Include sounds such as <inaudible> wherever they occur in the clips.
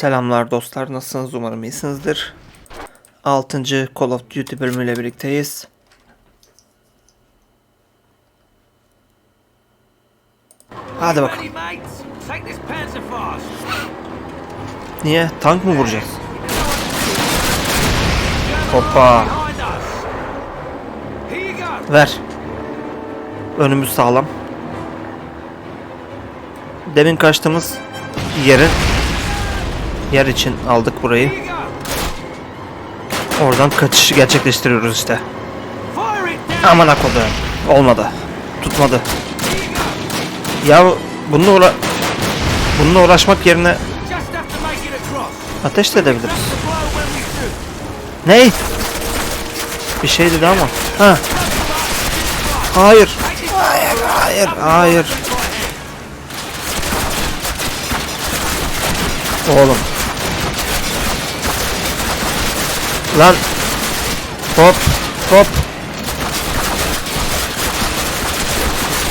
Selamlar dostlar nasılsınız umarım iyisinizdir. 6. Call of Duty bölümüyle birlikteyiz. Hadi bakalım. Niye? Tank mı vuracağız? Hoppa. Ver. Önümüz sağlam. Demin kaçtığımız yerin yer için aldık burayı. Oradan kaçış gerçekleştiriyoruz işte. Aman akodu. Olmadı. Tutmadı. Ya bununla uğra bununla uğraşmak yerine ateş de edebiliriz. Ney? Bir şey dedi ama. Ha. Hayır. Hayır, hayır, hayır. Oğlum. Lan. Hop, hop.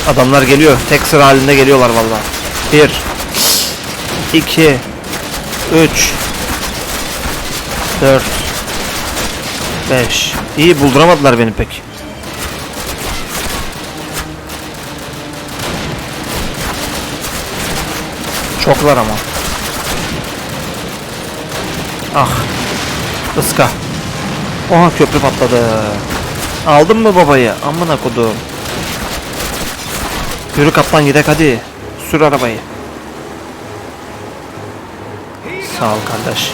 Adamlar geliyor. Tek sıra halinde geliyorlar vallahi. Bir. iki, Üç. Dört. 5. İyi bulduramadılar beni pek. Çoklar ama. Ah. Iska. Oha köprü patladı. Aldın mı babayı? Amına kodum. Yürü kaplan gidek hadi. Sür arabayı. Sağ ol kardeş.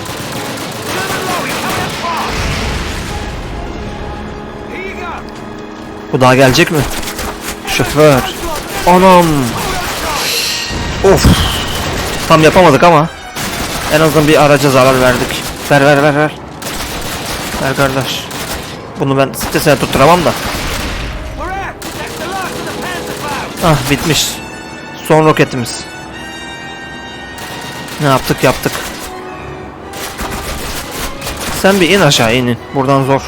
Bu daha gelecek mi? Şoför. Anam. Of. Tam yapamadık ama. En azından bir araca zarar verdik. Ver ver ver ver. Ver kardeş. Bunu ben stresine tutturamam da. Ah bitmiş. Son roketimiz. Ne yaptık yaptık. Sen bir in aşağı inin. Buradan zor.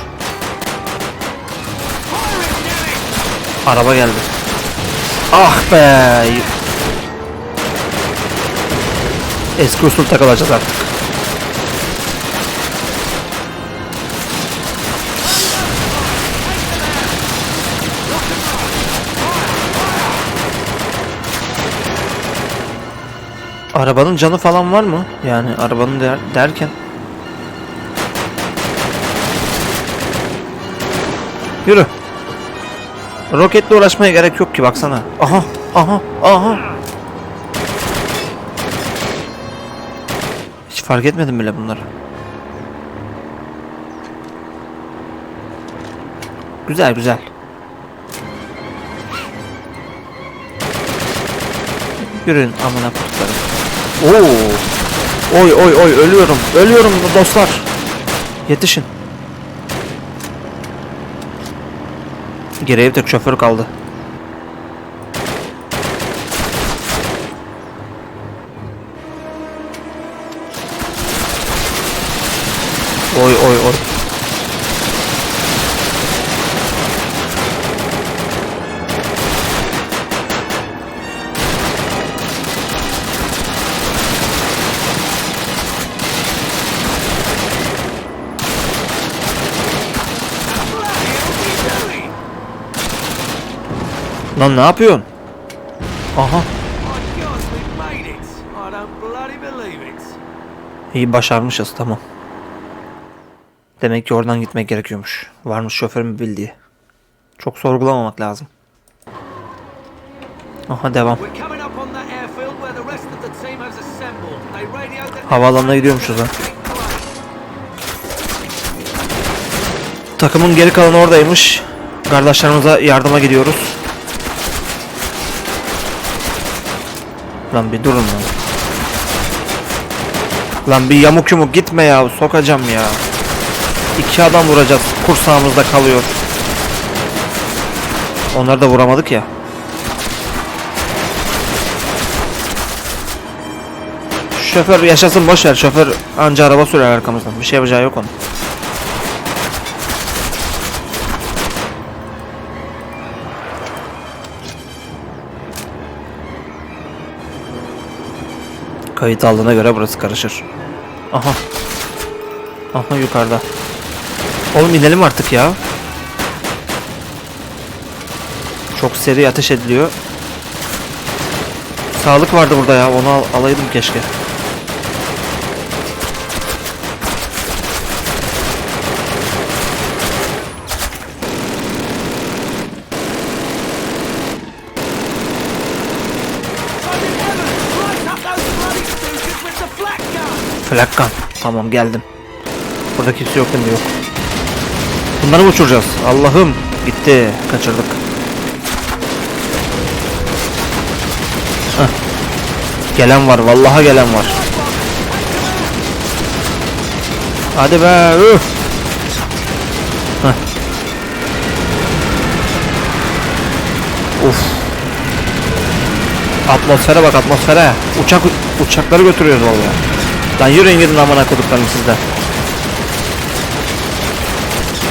Araba geldi. Ah be. Eski usul takılacağız artık. Arabanın canı falan var mı? Yani arabanın der, derken. Yürü. Roketle uğraşmaya gerek yok ki baksana. Aha, aha, aha. Hiç fark etmedim bile bunları. Güzel güzel. Yürüyün amına kutlarım. Oo. Oy oy oy ölüyorum. Ölüyorum dostlar. Yetişin. Geriye bir tek şoför kaldı. Oy oy oy. Lan ne yapıyorsun? Aha. İyi başarmışız tamam. Demek ki oradan gitmek gerekiyormuş. Varmış şoförün bildiği. Çok sorgulamamak lazım. Aha devam. Havaalanına gidiyormuşuz ha. Takımın geri kalanı oradaymış. Kardeşlerimize yardıma gidiyoruz. Lan bir durun lan. Lan bir yamuk yumuk gitme ya. Sokacağım ya. İki adam vuracağız. Kursağımızda kalıyor. Onları da vuramadık ya. Şoför yaşasın boş ver. Şoför anca araba sürer arkamızdan. Bir şey yapacağı yok onun. Kayıt aldığına göre burası karışır. Aha. Aha yukarıda. Oğlum inelim artık ya. Çok seri ateş ediliyor. Sağlık vardı burada ya. Onu al- alaydım keşke. Gun! Flak gun. Tamam geldim. Burada kimse yok değil? Yok. Bunları mı uçuracağız? Allah'ım. Gitti. Kaçırdık. Heh. Gelen var. Vallahi gelen var. Hadi be. Üf. Heh. Uf. Atmosfere bak atmosfere. Uçak uçakları götürüyoruz vallahi. Lan yürüyün gidin amına koduklarım sizde.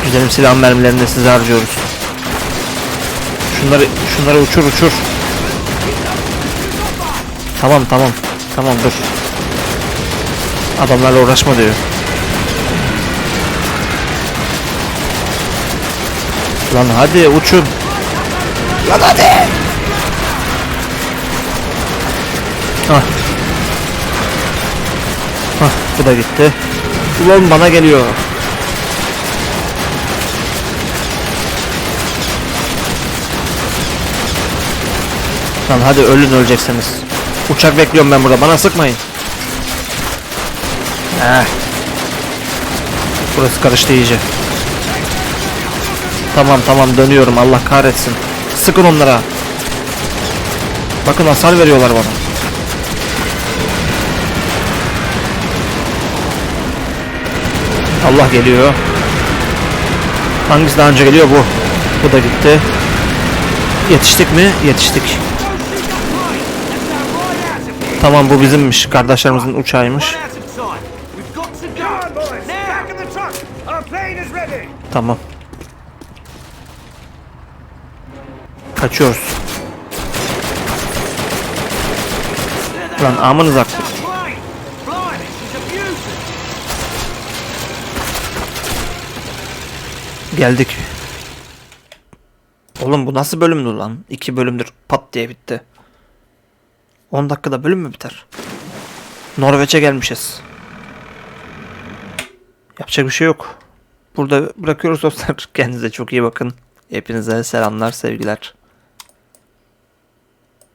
Güzelim silah mermilerini de size harcıyoruz. Şunları şunları uçur uçur. Tamam tamam. Tamam dur. Adamlarla uğraşma diyor. Lan hadi uçun. Lan hadi. Hah. Bu da gitti. Ulan bana geliyor. Lan hadi ölün öleceksiniz. Uçak bekliyorum ben burada. Bana sıkmayın. Heh. Burası karıştı iyice. Tamam tamam dönüyorum. Allah kahretsin. Sıkın onlara. Bakın hasar veriyorlar bana. Allah geliyor. Hangisi daha önce geliyor bu? Bu da gitti. Yetiştik mi? Yetiştik. Tamam bu bizimmiş. Kardeşlerimizin uçağıymış. Run out of time! We've Geldik. Oğlum bu nasıl bölümdü lan? İki bölümdür pat diye bitti. 10 dakikada bölüm mü biter? Norveç'e gelmişiz. Yapacak bir şey yok. Burada bırakıyoruz dostlar. <laughs> Kendinize çok iyi bakın. Hepinize selamlar, sevgiler.